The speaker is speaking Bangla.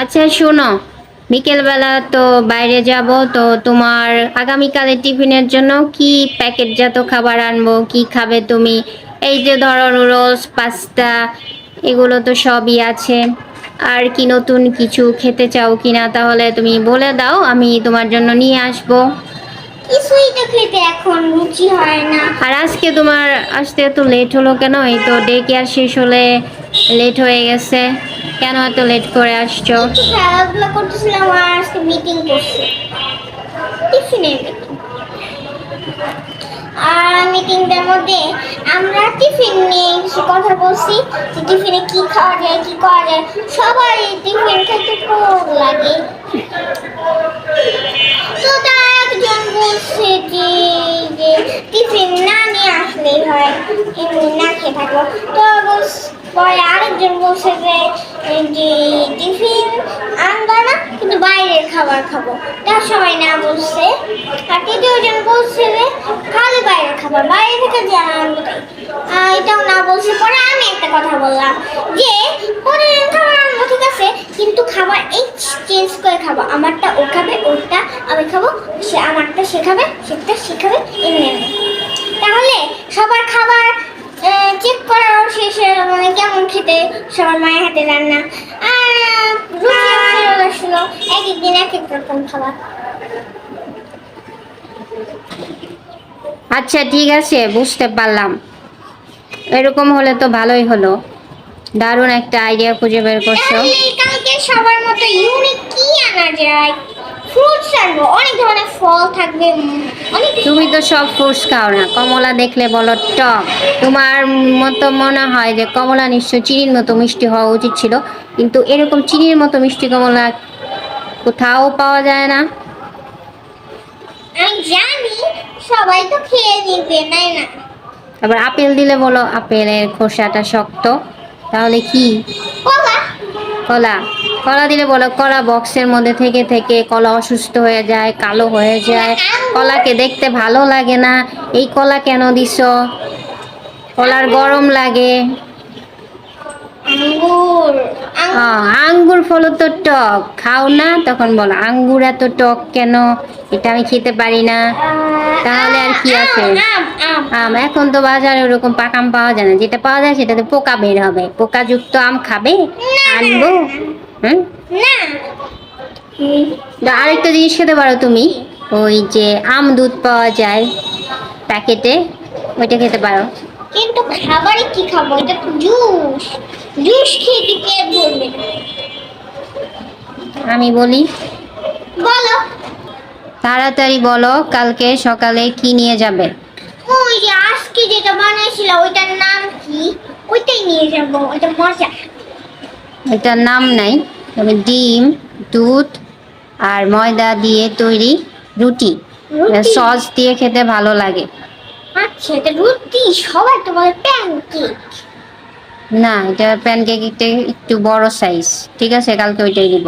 আচ্ছা শোনো। বিকেলবেলা তো বাইরে যাব তো তোমার আগামীকালের টিফিনের জন্য কি প্যাকেটজাত খাবার আনব কি খাবে তুমি? এই যে ধরো নুডলস পাস্তা এগুলো তো সবই আছে। আর কি নতুন কিছু খেতে চাও কিনা তাহলে তুমি বলে দাও আমি তোমার জন্য নিয়ে আসব। কিছুই তো খেতে এখন রুচি হয় না। আর আজকে তোমার আসতে এত লেট হলো কেন? এই তো ডে কেয়ার শেষ হলে লেট হয়ে গেছে। কেন এত লেট করে আসছো? খেলাধুলা করতেছিলাম আর আজকে মিটিং করছে। আর মিটিংটার মধ্যে আমরা টিফিন নিয়ে কিছু কথা বলছি যে টিফিনে খাওয়া যায় করা যায়। সবাই টিফিন খেতে খুব লাগে। তো একজন বলছে যে টিফিন না নিয়ে আসলেই হয়। এমনি না খেয়ে থাকব। তো পরে আরেকজন বলছে যে টিফিন আনব না, কিন্তু বাইরের খাবার খাব। তা সবাই না বলছে। আর তৃতীয়জন বলছে যে, খালি বাইরের খাবার, বাইরে থেকে যে আনব এটাও না বলছে, পরে আমি একটা কথা বললাম যে, পরে খাবার আনব, ঠিক আছে, কিন্তু খাবার এই চেঞ্জ করে খাব। আমারটা ও খাবে, ওরটা আমি খাব, সে আমারটা সে খাবে, সেটা সে খাবে, এমনি তাহলে সবার খাবার চেক করার শেষে সবার মায়ের হাতে রান্না। আর রুচি ফেরত আসলো এক এক এক এক রকম খাবার। আচ্ছা ঠিক আছে বুঝতে পারলাম। এরকম হলে তো ভালোই হলো। দারুণ একটা আইডিয়া খুঁজে বের করছ। কালকে সবার মতো ইউনিক কি আনা যায়? ফ্রুটস আনব অনেক ধরনের ফল থাকবে। অনেক তুমি তো সব ফ্রুটস খাও না। কমলা দেখলে বলো টক। তোমার মতো মনে হয় যে কমলা নিশ্চয় চিনির মতো মিষ্টি হওয়া উচিত ছিল। কিন্তু এরকম চিনির মতো মিষ্টি কমলা কোথাও পাওয়া যায় না। আমি জানি সবাই তো খেয়ে নিবে তাই না? আবার আপেল দিলে বলো আপেলের খোসাটা শক্ত। তাহলে কি? কলা কলা। কলা দিলে বলো, কলা বক্সের মধ্যে থেকে থেকে কলা অসুস্থ হয়ে যায়, কালো হয়ে যায়। কলাকে দেখতে ভালো লাগে না। এই কলা কেন দিস কলার গরম লাগে। আঙ্গুর। আঙ্গুর ফল তো টক। খাও না তখন বলো আঙ্গুর এত টক কেন? এটা আমি খেতে পারি না। তাহলে আর কি আছে? আম এখন তো বাজারে ওরকম পাকাম পাওয়া যায় না। যেটা পাওয়া যায় সেটাতে পোকা বের হবে। পোকাযুক্ত আম খাবে? আনব? হুম? আরেকটা জিনিস খেতে পারো তুমি? ওই যে আম দুধ পাওয়া যায় প্যাকেটে ওইটা খেতে পারো। কিন্তু খাবারে কি খাব? এটা তো জুস। জুস খেয়ে কি না। আমি বলি বলো। তাড়াতাড়ি বলো কালকে সকালে কি নিয়ে যাবে? ওই যে আজকে যেটা বানাইছিল ওইটার নাম কি? ওইটাই নিয়ে যাব ওইটা মজা। এটার নাম নাই তবে ডিম দুধ আর ময়দা দিয়ে তৈরি রুটি? সস দিয়ে খেতে ভালো লাগে। আচ্ছা এটা রুটি, সবাই প্যানকেক না, এটা প্যানকেক একটু বড় সাইজ ঠিক আছে? কালকে ওইটাই দিব।